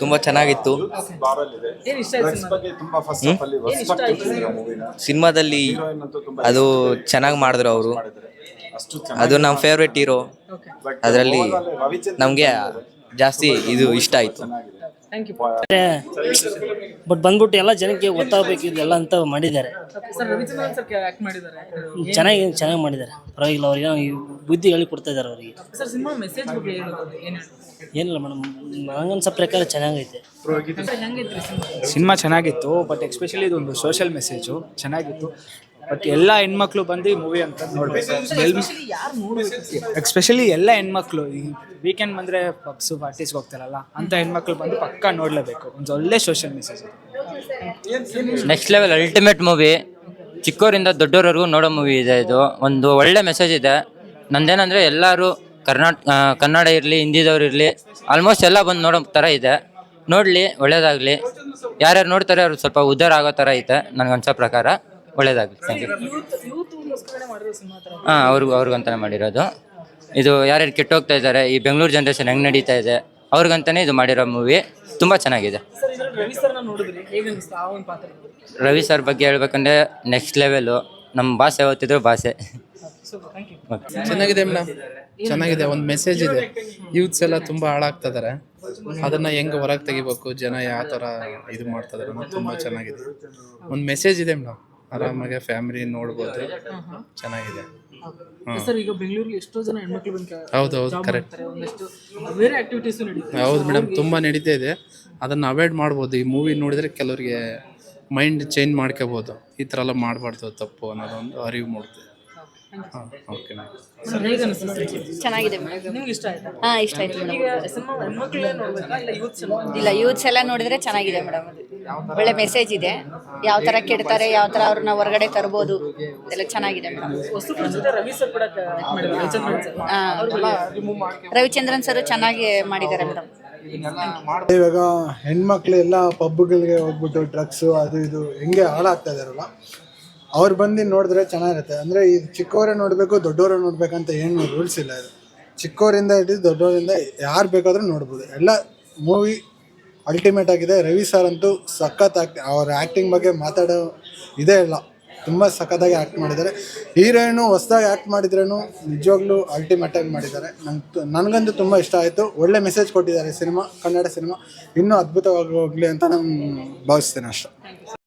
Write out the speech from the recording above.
ತುಂಬ ಚೆನ್ನಾಗಿತ್ತು. ಸಿನಿಮಾದಲ್ಲಿ? ಅದು ಚೆನ್ನಾಗಿ ಮಾಡಿದ್ರು ಅವರು. ಅದು ನಮ್ಮ ಫೇವ್ರೆಟ್ ಹೀರೋ ಓಕೆ ಅದರಲ್ಲಿ ನಮಗೆ ಜಾಸ್ತಿ ಇದು ಇಷ್ಟ ಆಯಿತು. ಥ್ಯಾಂಕ್ ಯು ಬಟ್ ಬಂದ್ಬಿಟ್ಟು ಎಲ್ಲ ಜನಕ್ಕೆ ಗೊತ್ತಾಗಬೇಕು ಇದೆಲ್ಲ ಅಂತ ಮಾಡಿದ್ದಾರೆ. ಸರ್ ರವಿಚಂದ್ರನ್ ಸರ್ ಆಕ್ಟ್ ಮಾಡಿದ್ದಾರೆ. ಚೆನ್ನಾಗಿ ಚೆನ್ನಾಗಿ ಮಾಡಿದ್ದಾರೆ. ಪರವಾಗಿಲ್ಲ ಅವ್ರಿಗೆ ಈ ಬುದ್ಧಿ ಹೇಳಿ ಕೊಡ್ತಾ ಇದ್ದಾರೆ ಅವರಿಗೆ. ಸರ್ ಸಿನಿಮಾ ಮೆಸೇಜ್ ಬಗ್ಗೆ ಹೇಳೋದು ಏನು ಏನಿಲ್ಲ ಮೇಡಮ್ ನನಗನ್ಸ ಪ್ರಕಾರ ಚೆನ್ನಾಗೈತೆ. ಸಿನಿಮಾ? ಚೆನ್ನಾಗಿತ್ತು ಬಟ್ ಎಕ್ಸ್ಪೆಷಲಿ ಇದೊಂದು ಸೋಷಿಯಲ್ ಮೆಸೇಜು ಚೆನ್ನಾಗಿತ್ತು. ಬಟ್ ಎಲ್ಲ ಹೆಣ್ಮಕ್ಳು ಬಂದು ಮೂವಿ ಅಂತ ನೋಡ್ಬೇಕು. ಎಸ್ಪೆಷಲಿ ಯಾರು ಎಲ್ಲ ಹೆಣ್ಮಕ್ಳು. ಈ ವೀಕೆಂಡ್ ಬಂದರೆ ಪಬ್ಸು ಪಾರ್ಟೀಸ್ಗೆ ಹೋಗ್ತಾರಲ್ಲ ಅಂತ ಹೆಣ್ಮಕ್ಳು ಬಂದು ಪಕ್ಕ ನೋಡಲೇಬೇಕು. ಒಂದು ಒಳ್ಳೆ social message next level ultimate movie ಚಿಕ್ಕವರಿಂದ ದೊಡ್ಡವರವರೆಗೂ ನೋಡೋ ಮೂವಿ ಇದೆ ಇದು. ಒಂದು ಒಳ್ಳೆ ಮೆಸೇಜ್ ಇದೆ. ನಂದೇನಂದ್ರೆ ಎಲ್ಲರೂ ಕರ್ನಾಟ ಕನ್ನಡ ಇರಲಿ ಹಿಂದಿದವ್ರು ಇರಲಿ ಆಲ್ಮೋಸ್ಟ್ ಎಲ್ಲ ಬಂದು ನೋಡೋ ಥರ ಇದೆ. ನೋಡಲಿ ಒಳ್ಳೇದಾಗಲಿ. ಯಾರ್ಯಾರು ನೋಡ್ತಾರೆ ಅವ್ರು ಸ್ವಲ್ಪ ಉದ್ಧಾರ ಆಗೋ ಥರ ಐತೆ ನನಗನ್ಸೋ ಪ್ರಕಾರ. ಒಳ್ಳೇದಾಗಲಿ ಥ್ಯಾಂಕ್ ಯು ಹಾಂ ಅವ್ರಿಗೂ ಅವ್ರಿಗಂತಾನೆ ಮಾಡಿರೋದು. ಇದು ಯಾರ್ಯಾರು ಕೆಟ್ಟೋಗ್ತಾ ಇದ್ದಾರೆ ಈ ಬೆಂಗಳೂರು ಜನ್ರೇಷನ್ ಹೆಂಗೆ ನಡೀತಾ ಇದೆ ಅವ್ರಿಗಂತಾನೆ ಇದು ಮಾಡಿರೋ ಮೂವಿ ತುಂಬ ಚೆನ್ನಾಗಿದೆ. ರವಿ ಸರ್ನ ನೋಡಿದ್ರಿ ಹೇಗೆ ಅನಿಸ್ತು ಪಾತ್ರ? ರವಿ ಸರ್ ಬಗ್ಗೆ ಹೇಳ್ಬೇಕಂದ್ರೆ ನೆಕ್ಸ್ಟ್ ಲೆವೆಲು ನಮ್ಮ ಭಾಷೆ ಓದ್ತಿದ್ರು ಭಾಷೆ. ಸೂಪರ್ ಥ್ಯಾಂಕ್ ಯು ಚೆನ್ನಾಗಿದೆ ಮೇಡಮ್. ಚೆನ್ನಾಗಿದೆ ಒಂದು ಮೆಸೇಜ್ ಇದೆ. ಯೂತ್ಸ್ ಎಲ್ಲ ತುಂಬ ಹಾಳಾಗ್ತಾ ಇದಾರೆ. ಅದನ್ನ ಹೆಂಗ್ ಹೊರಗೆ ತೆಗಿಬೇಕು ಜನ ಯಾವ ತರ ಇದು ಮಾಡ್ತಾ ಇದಾರೆ ತುಂಬಾ ತುಂಬ ಚೆನ್ನಾಗಿದೆ. ಒಂದು ಮೆಸೇಜ್ ಇದೆ ಮೇಡಮ್. ಆರಾಮಾಗಿ ಫ್ಯಾಮಿಲಿ ನೋಡ್ಬೋದು. ಚೆನ್ನಾಗಿದೆ. ಸರ್ ಈಗ ಬೆಂಗಳೂರಲ್ಲಿ ಎಷ್ಟೋ ಜನ ಹೆಣ್ಮಕ್ಳು ಬಂದು ಹೌದು ಹೌದು ಕರೆಕ್ಟ್ ಒಂದಷ್ಟು ಬೇರೆ ಆಕ್ಟಿವಿಟೀಸ್ ನಡೀತಾರೆ ಹೌದು ಮೇಡಮ್ ತುಂಬ ನಡೀತಾ ಇದೆ. ಅದನ್ನ ಅವಾಯ್ಡ್ ಮಾಡ್ಬೋದು. ಈ ಮೂವಿ ನೋಡಿದ್ರೆ ಕೆಲವರಿಗೆ ಮೈಂಡ್ ಚೇಂಜ್ ಮಾಡ್ಕೋಬೋದು. ಈ ಥರ ಎಲ್ಲ ಮಾಡಬಾರ್ದು ತಪ್ಪು ಅನ್ನೋದೊಂದು ಅರಿವು ಮೂಡುತ್ತೆ. ಹಾಂ ಓಕೆ ಚೆನ್ನಾಗಿದೆ ಮೇಡಮ್ ನಿಮ್ಗೆ ಇಷ್ಟ ಆಯ್ತಾ? ಹಾ ಇಷ್ಟ ಆಯ್ತು ಮೇಡಮ್ ಈಗ ಸಿನಿಮಾ ಹೆಣ್ಮಕ್ಳೇ ನೋಡ್ಬೇಕಾ? ಇಲ್ಲ ಯೂತ್ ಇಲ್ಲ ಯೂತ್ಸ್ ಎಲ್ಲ ನೋಡಿದ್ರೆ ಚೆನ್ನಾಗಿದೆ ಮೇಡಮ್ ಒಳ್ಳೆ ಮೆಸೇಜ್ ಇದೆ. ಯಾವ ತರ ಕೆಡ್ತಾರೆ ಯಾವ ತರ ಅವ್ರನ್ನ ಹೊರಗಡೆ ತರ್ಬೋದು ಎಲ್ಲ ಚೆನ್ನಾಗಿದೆ madam. Ravichandran sir. Ravichandran sir ಚೆನ್ನಾಗಿ ಮಾಡಿದ್ದಾರೆ ಮೇಡಮ್. ಇವಾಗ ಹೆಣ್ಮಕ್ಳು ಎಲ್ಲ ಪಬ್ಗಳಿಗೆ ಹೋಗ್ಬಿಟ್ಟು ಡ್ರಗ್ಸು ಅದು ಇದು ಹೆಂಗೆ ಹಾಳಾಗ್ತಾ ಇದಾರಲ್ಲ ಅವ್ರು ಬಂದು ನೋಡಿದ್ರೆ ಚೆನ್ನಾಗಿರುತ್ತೆ. ಅಂದರೆ ಈ ಚಿಕ್ಕವರೇ ನೋಡಬೇಕು ದೊಡ್ಡವರೇ ನೋಡ್ಬೇಕಂತ ಏನು ರೂಲ್ಸ್ ಇಲ್ಲ ಇದು. ಚಿಕ್ಕವರಿಂದ ಹಿಡಿದು ದೊಡ್ಡವರಿಂದ ಯಾರು ಬೇಕಾದರೂ ನೋಡ್ಬೋದು. ಎಲ್ಲ ಮೂವಿ ಅಲ್ಟಿಮೇಟ್ ಆಗಿದೆ. ರವಿ ಸರ್ ಅಂತೂ ಸಖತ್ ಆಕ್ಟ್ ಅವ್ರ ಆ್ಯಕ್ಟಿಂಗ್ ಬಗ್ಗೆ ಮಾತಾಡೋ ಇದೇ ಇಲ್ಲ. ತುಂಬ ಸಖತ್ತಾಗಿ ಆ್ಯಕ್ಟ್ ಮಾಡಿದ್ದಾರೆ. ಹೀರೋಯಿನು ಹೊಸ್ದಾಗಿ ಆ್ಯಕ್ಟ್ ಮಾಡಿದ್ರೂ ನಿಜವಾಗ್ಲೂ ಅಲ್ಟಿಮೇಟಾಗಿ ಮಾಡಿದ್ದಾರೆ. ನಂಗೆ ನನಗಂತೂ ತುಂಬ ಇಷ್ಟ ಆಯಿತು. ಒಳ್ಳೆ ಮೆಸೇಜ್ ಕೊಟ್ಟಿದ್ದಾರೆ ಸಿನಿಮಾ, ಕನ್ನಡ ಸಿನಿಮಾ. ಇನ್ನೂ ಅದ್ಭುತವಾಗಿ ಹೋಗಲಿ ಅಂತ ನಾನು ಭಾವಿಸ್ತೇನೆ ಅಷ್ಟೆ.